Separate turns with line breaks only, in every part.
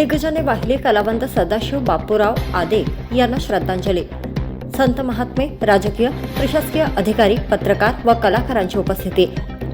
दिग्गजाने वाहिले कलावंत सदाशिव बापूराव आदे यांना श्रद्धांजली. संत महात्मे राजकीय प्रशासकीय अधिकारी पत्रकार व कलाकारांची उपस्थिती.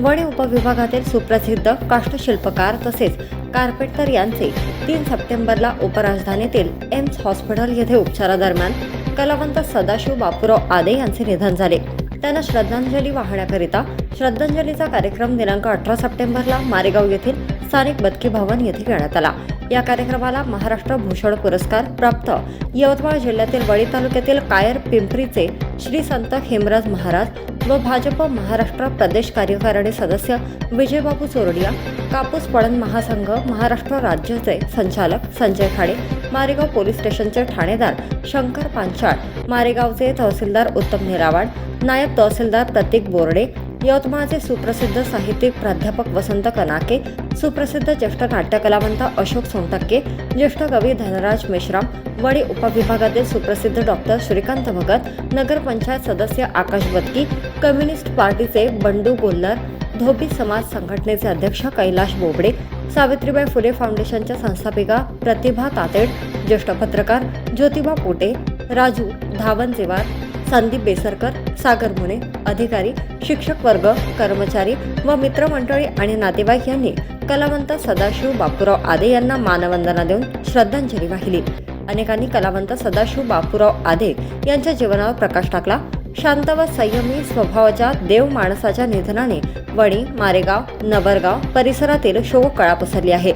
वणी उपविभागातील सुप्रसिद्ध काष्ठशिल्पकार तसेच कार्पेटर यांचे तीन सप्टेंबरला उपराजधानीतील एम्स हॉस्पिटल येथे उपचारादरम्यान कलावंत सदाशिव बापूराव आदे यांचे निधन झाले. त्यांना श्रद्धांजली वाहण्याकरिता श्रद्धांजलीचा कार्यक्रम दिनांक अठरा सप्टेंबरला मारेगाव येथील स्थानिक बदकी भवन येथे घेण्यात आला. या कार्यक्रमाला महाराष्ट्र भूषण पुरस्कार प्राप्त. यवतमाळ जिल्ह्यातील वडी तालुक्यातील कायर पिंपरीचे श्री संत हेमराज महाराज व भाजप महाराष्ट्र प्रदेश कार्यकारिणी सदस्य विजयबाबू चोरडिया कापूस पणन महासंघ महाराष्ट्र राज्याचे संचालक संजय खाडे मारेगाव पोलीस स्टेशनचे ठाणेदार शंकर पांचाळ मारेगावचे तहसीलदार उत्तम निरावाड नायब तहसीलदार प्रतीक बोर्डे यवतमाळचे सुप्रसिद्ध साहित्यिक प्राध्यापक वसंत कनाके सुप्रसिद्ध ज्येष्ठ नाट्यकलावंत अशोक सोनटक्के ज्येष्ठ कवी धनराज मेश्राम वडी उपविभागातील सुप्रसिद्ध डॉक्टर श्रीकांत भगत नगरपंचायत सदस्य आकाश बदकी कम्युनिस्ट पार्टीचे बंडू गोल्लर धोबी समाज संघटनेचे अध्यक्ष कैलाश बोबडे सावित्रीबाई फुले फाउंडेशनच्या संस्थापिका प्रतिभा तातेड ज्येष्ठ पत्रकार ज्योतिबा पोटे राजू धावन जेवार संदीप बेसरकर सागर मुने अधिकारी शिक्षक वर्ग कर्मचारी व मित्रमंडळी आणि नातेवाईक यांनी कलावंत सदाशिव बापूराव आदे यांना मानवंदना देऊन श्रद्धांजली वाहिली. अनेकांनी कलावंत सदाशिव बापूराव आदे यांच्या जीवनावर प्रकाश टाकला शांत व संयमी स्वभावाच्या देव माणसाच्या निधनाने वणी मारेगाव नवरगाव परिसरातील शोककळा पसरली आहे.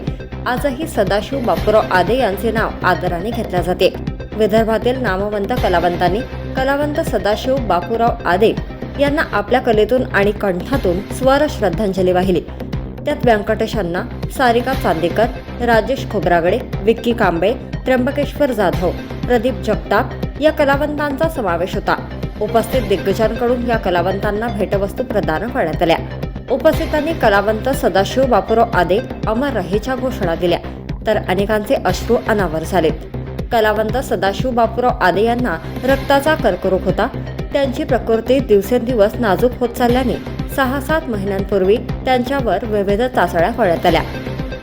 आजही सदाशिव बापूराव आदे यांचे नाव आदराने घेतले जाते. विदर्भातील नामवंत कलावंतांनी कलावंत सदाशिव बापूराव आदे यांना आपल्या कलेतून आणि कंठातून स्वर श्रद्धांजली वाहिली. त्यात व्यंकटेशांना सारिका चांदेकर राजेश खोब्रागडे विक्की कांबळे त्र्यंबकेश्वर जाधव प्रदीप जगताप या कलावंतांचा समावेश होता. उपस्थित दिग्गजांकडून या कलावंतांना भेटवस्तू प्रदान करण्यात आल्या. उपस्थितांनी कलावंत सदाशिव बापूराव आदे अमर रहेच्या घोषणा दिल्या. तर अनेकांचे अश्रू अनावर झालेत कलावंत सदाशिव बापूराव आदे यांना रक्ताचा कर्करोग होता. त्यांची प्रकृती दिवसेंदिवस नाजूक होत चालल्याने सहा सात महिन्यांपूर्वी त्यांच्यावर विविध चाचण्या करण्यात आल्या.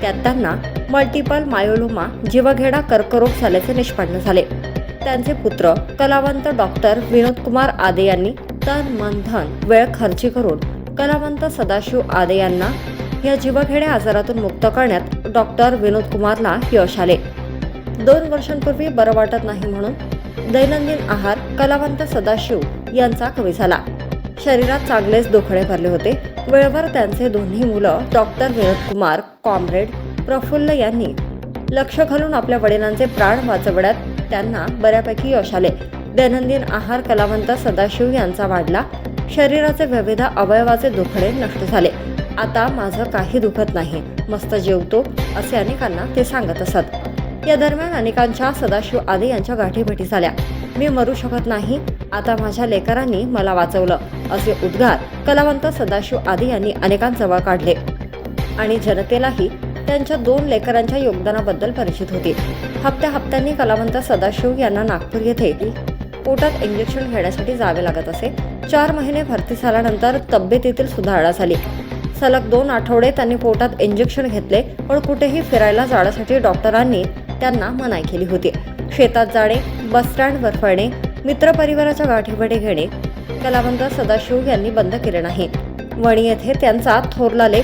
त्यात त्यांना मल्टिपल मायोलोमा जीवघेडा कर्करोग झाल्याचे निष्पन्न झाले. त्यांचे पुत्र कलावंत डॉक्टर विनोद कुमार आदे यांनी तन मन धन वेळ खर्ची करून कलावंत सदाशिव आदे यांना या जीवघेड्या आजारातून मुक्त करण्यात डॉक्टर विनोद कुमारला यश आले. दोन वर्षांपूर्वी बरं वाटत नाही म्हणून दैनंदिन आहार कलावंत सदाशिव यांचा कमी झाला. शरीरात चांगलेच दुखणे भरले होते. वेळेवर त्यांचे दोन्ही मुलं डॉक्टर विनोद कुमार कॉम्रेड प्रफुल्ल यांनी लक्ष घालून आपल्या वडिलांचे प्राण वाचवण्यात त्यांना बऱ्यापैकी यश आले. दैनंदिन आहार कलावंत सदाशिव यांचा वाढला. शरीराचे विविध अवयवाचे दुखणे नष्ट झाले. आता माझं काही दुखत नाही. मस्त जेवतो असे अनेकांना ते सांगत असत. या दरम्यान अनेकांच्या सदाशिव आदे यांच्या गाठीभेटी झाल्या. मी मरू शकत नाही. आता माझ्या लेकरांनी मला वाचवलं. असे उद्गार कलावंत सदाशिव आदे यांनी अनेकांजवळ काढले. आणि जनतेलाही त्यांच्या दोन लेकरांच्या योगदानाबद्दल परिचित होती. हप्त्या हप्त्यांनी कलावंत सदाशिव यांना नागपूर येथे पोटात इंजेक्शन घेण्यासाठी जावे लागत असे. चार महिने भरती झाल्यानंतर तब्येतीतील सुधारणा झाली. सलग दोन आठवडे त्यांनी पोटात इंजेक्शन घेतले पण कुठेही फिरायला जाण्यासाठी डॉक्टरांनी त्यांना मनाई केली होती. शेतात जाणे बस स्टँडवर फळणे मित्रपरिवाराच्या गाठीभेटी घेणे कलावंत सदाशिव यांनी बंद केले नाही. वणी येथे त्यांचा थोरला लेख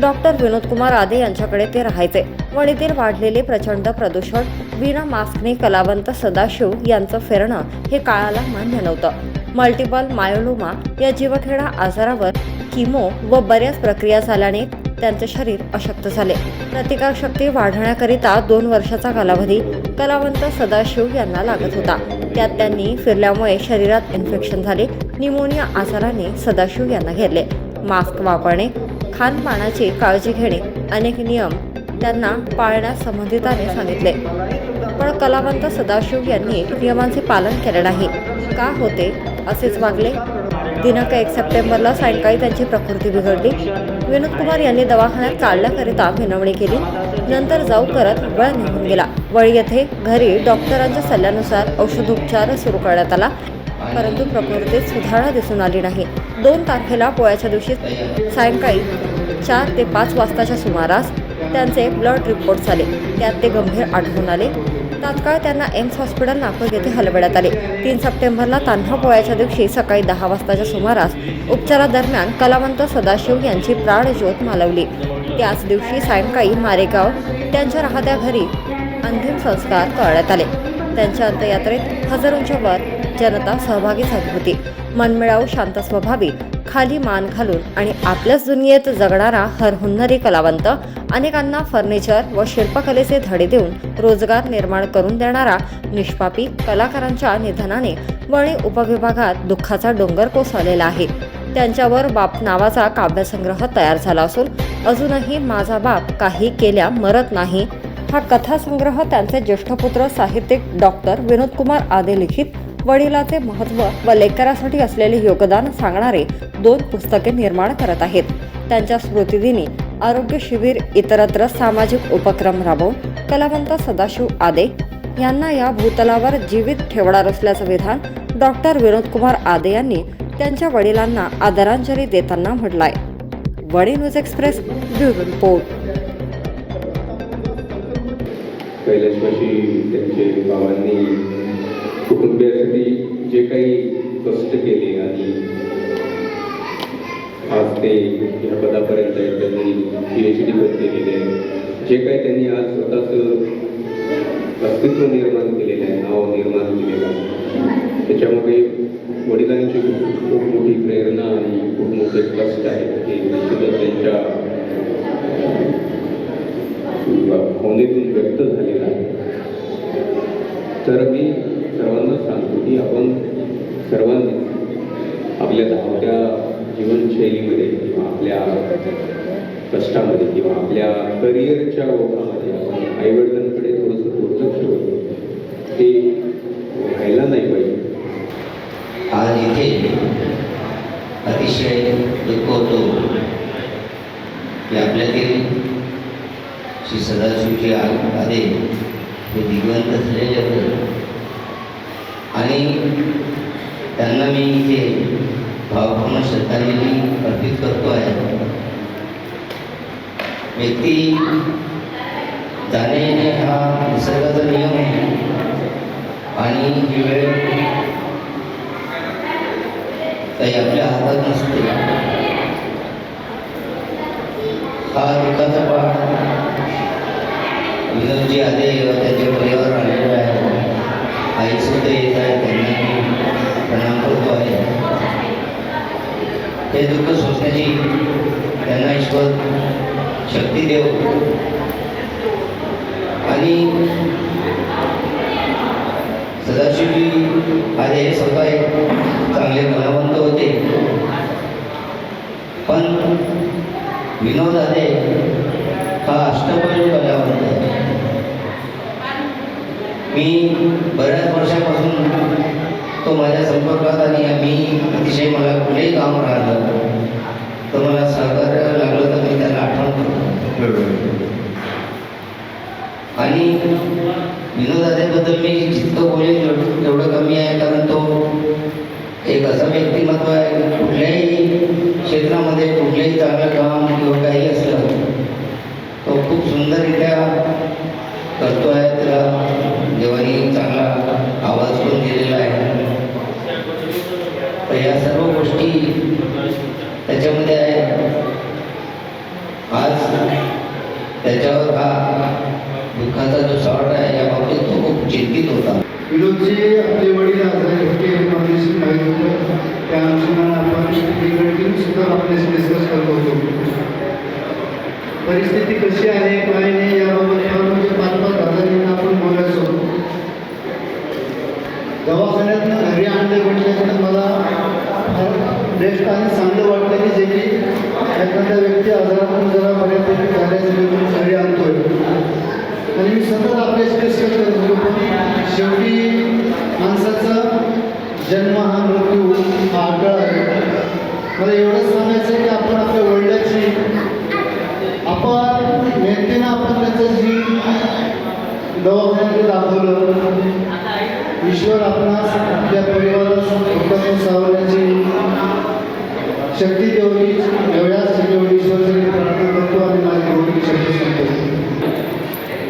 डॉक्टर विनोद कुमार आदे यांच्याकडे ते राहायचे. वणीतील वाढलेले प्रचंड प्रदूषण विना मास्कने कलावंत सदाशिव यांचं फिरणं हे काळाला मान्य नव्हतं. मल्टिपल मायोलोमा या जीवखेडा आजारावर किमो व बऱ्याच प्रक्रिया झाल्याने त्यांचे शरीर अशक्त झाले. प्रतिकारशक्ती वाढवण्याकरिता दोन वर्षाचा कालावधी कलावंत सदाशिव यांना लागत होता. त्यात त्यांनी फिरल्यामुळे शरीरात इन्फेक्शन झाले निमोनिया आजाराने सदाशिव यांना घेरले. मास्क वापरणे खानपानाची काळजी घेणे अनेक नियम त्यांना पाळण्यास संबंधिताने सांगितले. पण कलावंत सदाशिव यांनी नियमांचे पालन केले नाही. का होते? असेच वागले. दिनांक एक सप्टेंबरला सायंकाळी त्यांची प्रकृती बिघडली. विनोद कुमार यांनी दवाखान्यात काढण्याकरिता विनवणी केली. नंतर जाऊ करत वेळ निघून गेला. वळी येथे घरी डॉक्टरांच्या सल्ल्यानुसार औषधोपचार सुरू करण्यात आला. परंतु प्रकृतीत सुधारणा दिसून आली नाही. दोन तारखेला पोळ्याच्या दिवशी सायंकाळी चार ते पाच वाजताच्या सुमारास त्यांचे ब्लड रिपोर्ट झाले. त्यात ते गंभीर आढळून आले. तात्काळ त्यांना एम्स हॉस्पिटल नागपूर येथे हलवण्यात आले. तीन सप्टेंबरला तान्हा पोळ्याच्या दिवशी सकाळी दहा वाजताच्या सुमारास उपचारादरम्यान कलावंत सदाशिव यांची प्राणज्योत मालवली. त्याच दिवशी सायंकाळी मारेगाव त्यांच्या राहत्या घरी अंतिम संस्कार करण्यात आले. त्यांच्या अंत्ययात्रेत हजारोंच्या वर जनता सहभागी झाली होती. मनमिळाऊ शांत स्वभावी खाली मान घालून आणि आपल्याच दुनियेत जगणारा हरहुन्नरी कलावंत अनेकांना फर्निचर व शिल्पकलेचे धडे देऊन रोजगार निर्माण करून देणारा निष्पापी कलाकारांच्या निधनाने वणी उपविभागात दुःखाचा डोंगर कोसळलेला आहे. त्यांच्यावर बाप नावाचा काव्यसंग्रह तयार झाला असून अजूनही माझा बाप काही केल्या मरत नाही हा कथासंग्रह त्यांचे ज्येष्ठ पुत्र साहित्यिक डॉक्टर विनोदकुमार आदे लिखित. वडिलाचे महत्त्व व लेकरासाठी असलेले योगदान सांगणारे दोन पुस्तके निर्माण करत आहेत. त्यांच्या स्मृतिदिनी आरोग्य शिबिर इतरत्र सामाजिक उपक्रम राबवून कलावंत सदाशिव आदे यांना या भूतलावर जीवित ठेवणार असल्याचं विधान डॉक्टर विनोदकुमार आदे यांनी त्यांच्या वडिलांना आदरांजली देताना म्हटलाय. वडी न्यूज एक्सप्रेस ब्युरो रिपोर्ट.
कैलाशवाशी त्यांचे बाबांनी कुटुंबियासाठी जे काही कष्ट केले आणि आज ते ह्या पदापर्यंत त्यांनी पी एच डी पण केलेली आहे. जे काही त्यांनी आज स्वतःचं अस्तित्व निर्माण केलेलं आहे नाव निर्माण केलेलं आहे. त्याच्यामध्ये वडिलांची खूप खूप मोठी प्रेरणा आणि खूप मोठे कष्ट आहे हे निश्चितच त्यांच्या भावनेतून व्यक्त झालेला आहे तर मी सर्वांना सांगतो की आपण सर्वांनी आपल्या धावत्या जीवनशैलीमध्ये किंवा आपल्या कष्टामध्ये किंवा आपल्या करिअरच्या ओघामध्ये आपण आईवडिलांकडे थोडंसं दुर्लक्ष होतो ते व्हायला नाही पाहिजे.
आज इथे अतिशय दुःख होतो की आपल्यातील श्री सदाशिवजी आ- हे आणि त्यांना मी इथे भावपूर्ण श्रद्धांजली अर्पित करतो आहे. व्यक्ती जाणे येणे हा निसर्गाचा नियम आहे. आणि ही वेळ काही नसते. हा दुःखाचा पहाड विनोदजी आदे व त्यांचे परिवार आलेले आहेत आई सुद्धा येत आहे त्यांना मी प्रणाम करतो आहे. हे दुःख सोसण्याची त्यांना ईश्वर शक्ती देव. आणि सदाशिवजी आदे हे स्वतः एक चांगले कलावंत होते. पण विनोद आदे हा अष्टपैलू कलावंत आहे मी बऱ्याच वर्षापासून तो माझ्या संपर्कात आणि मी अतिशय मला कुठेही काम राहिलं तर मला सहकार्य लागलं तर मी त्याला आठवण करतो. आणि विनोदाबद्दल मी जितकं बोलेन तेवढं तेवढं कमी आहे कारण तो एक असं व्यक्तिमत्व आहे. कुठल्याही क्षेत्रामध्ये कुठलंही चांगलं काम किंवा काही असलं तो खूप सुंदररित्या करतो आहे त्याला देवानी चांगला आवाज पण दिलेला आहे तर या सर्व गोष्टी त्याच्यामध्ये आहे आज त्याच्यावर हा दुःखाचा जो शॉर्ट आहे या बाबतीत तो खूप चिंतित होता
विनोदचे आपले वडील आजारी होते हे माहिती माहीत होतं त्या अनुषंगाने आपण कंटिन्यू सुद्धा आपल्याशी डिस्कस करत होतो. परिस्थिती कशी आहे काय नाही याबाबत फार म्हणजे पाच पाच हजार आपण बोलायचो. दवाखान्यातनं घरी आणले म्हटल्याकडे मला फार बेस्ट आणि चांगलं वाटलं की जे की एखाद्या व्यक्ती आजारातून जरा बऱ्यापैकी झाल्याचं घरी आणतोय. आणि मी सतत आपल्याशी डिस्कस करत होतो पण शेवटी माणसाचा जन्म हा मृत्यू हा आगळ आहे. मला एवढंच सांगायचं आहे की आपण आपल्या वडिलाची आपण मेहनतीनं आपण त्याचं जी दवाखान्यामध्ये दाखवलं ईश्वर आपणास आपल्या परिवारास उत्तम सावरण्याची शक्ती देवली एवढ्याच जेवढी ईश्वर प्रार्थना करतो आणि माझी गोष्टी शक्ती सांगतो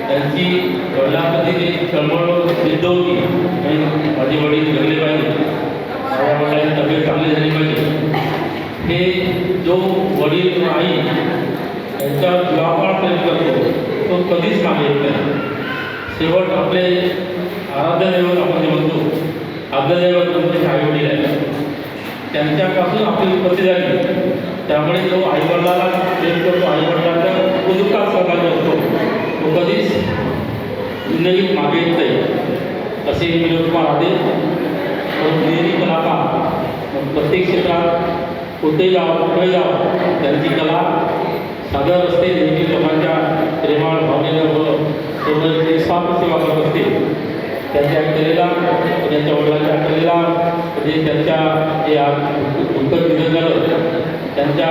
त्यांची वडिलांमध्ये जे तळमळ सिद्ध होती माझे वडील जगले पाहिजे. माझ्या वडिलांची तब्येत चांगली झाली पाहिजे. हे जो वडील आई यांच्या जीवापाळ प्रेम करतो तो कधीच मागे येत नाही. शेवट आपले आराध्य दैवत आपण जे म्हणतो, आद्य दैवत म्हणजे आई वडील आहे त्यांच्यापासून आपली उत्पत्ती झाली. त्यामुळे जो आईवडिलाला प्रेम करतो, आईवडिलांच्या दुःखात सहभागी असतो तो कधीच जिंदगीत मागे येत नाही. असे विनोद कुमार आदे नेहमी कलाकार प्रत्येक क्षेत्रात कुठेही जावं कुठे जावं त्यांची कला सादर असते. नेहमी लोकांच्या प्रेमाळ भावनेनं व सोबत निस्वार्थ सेवा करत असते. त्यांच्या कलेला त्यांच्या वडिलांच्या कलेला म्हणजे त्यांच्या जे आज निधन झालं त्यांच्या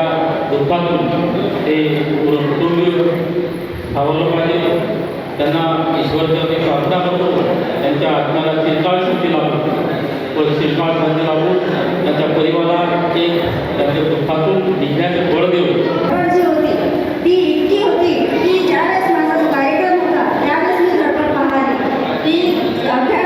दुःखातून ते पूर्ण कुटुंबीय सावरलं पाहिजे त्यांना ईश्वरचरणी प्रार्थना करतो. त्यांच्या आत्म्याला चिरकाळ शक्ती लाभो व चिरकाळ शांती लाभो त्यांच्या परिवाराला एक त्यांच्या दुःखातून निघण्याचे बळ देऊ
Okay.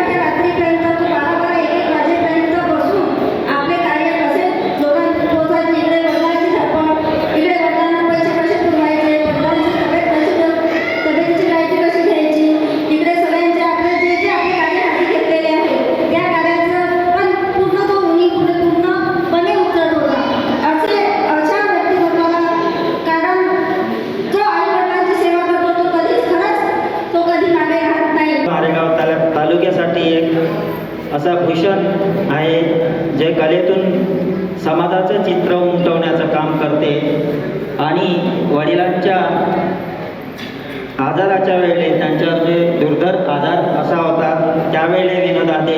आजाराच्या वेळी त्यांच्यावर जे दुर्धर आजार असा होता त्यावेळी विनोदाते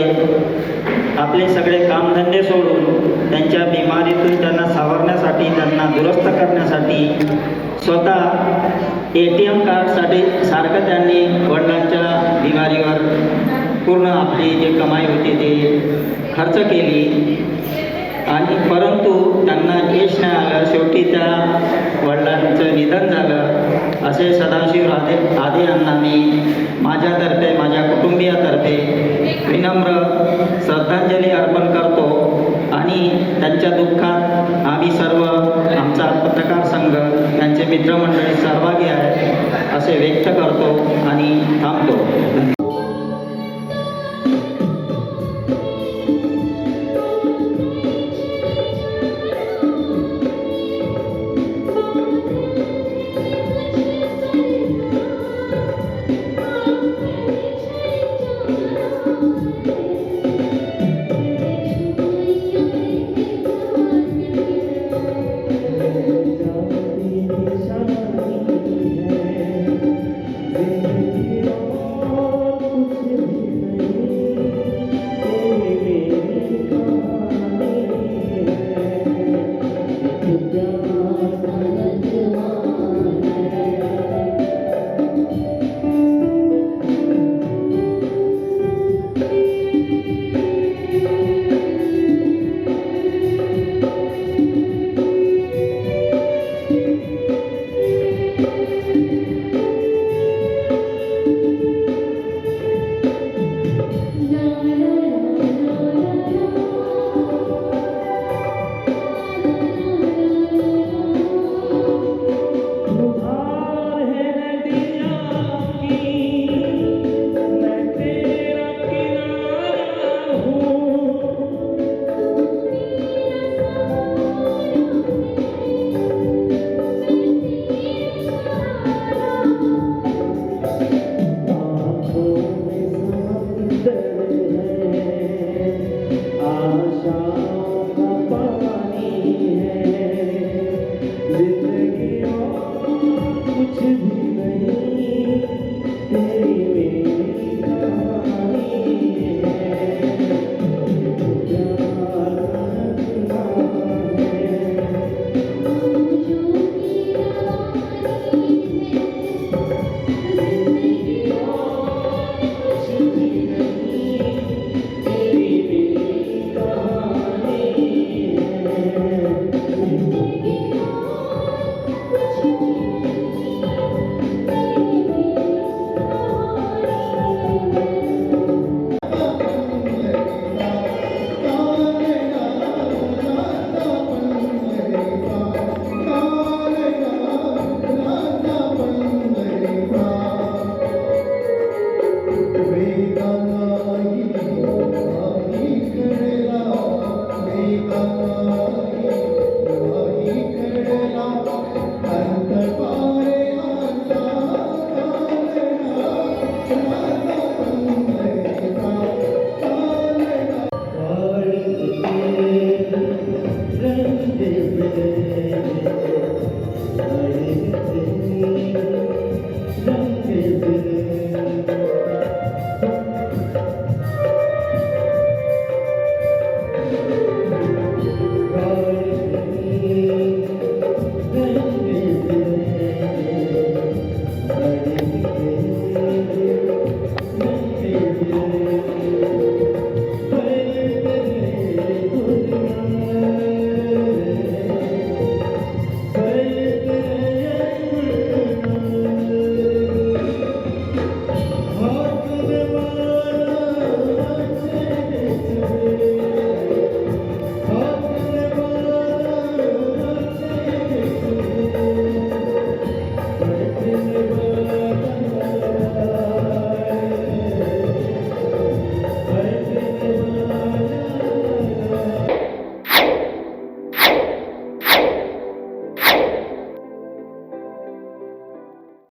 आपले सगळे कामधंदे सोडून त्यांच्या बिमारीतून त्यांना सावरण्यासाठी त्यांना दुरुस्त करण्यासाठी स्वतः ए टी एम कार्डसाठी सारखं त्यांनी वडिलांच्या बिमारीवर पूर्ण आपली जी कमाई होती ती खर्च केली. आणि परंतु त्यांना यश नाही आलं. शेवटी त्या वडिलांचं निधन झालं. असे सदाशिव राधे राधे यांना मी माझ्यातर्फे माझ्या कुटुंबियातर्फे विनम्र श्रद्धांजली अर्पण करतो आणि त्यांच्या दुःखात आम्ही सर्व आमचा पत्रकार संघ त्यांचे मित्रमंडळी सहभागी आहे असे व्यक्त करतो आणि थांबतो.
Thank you.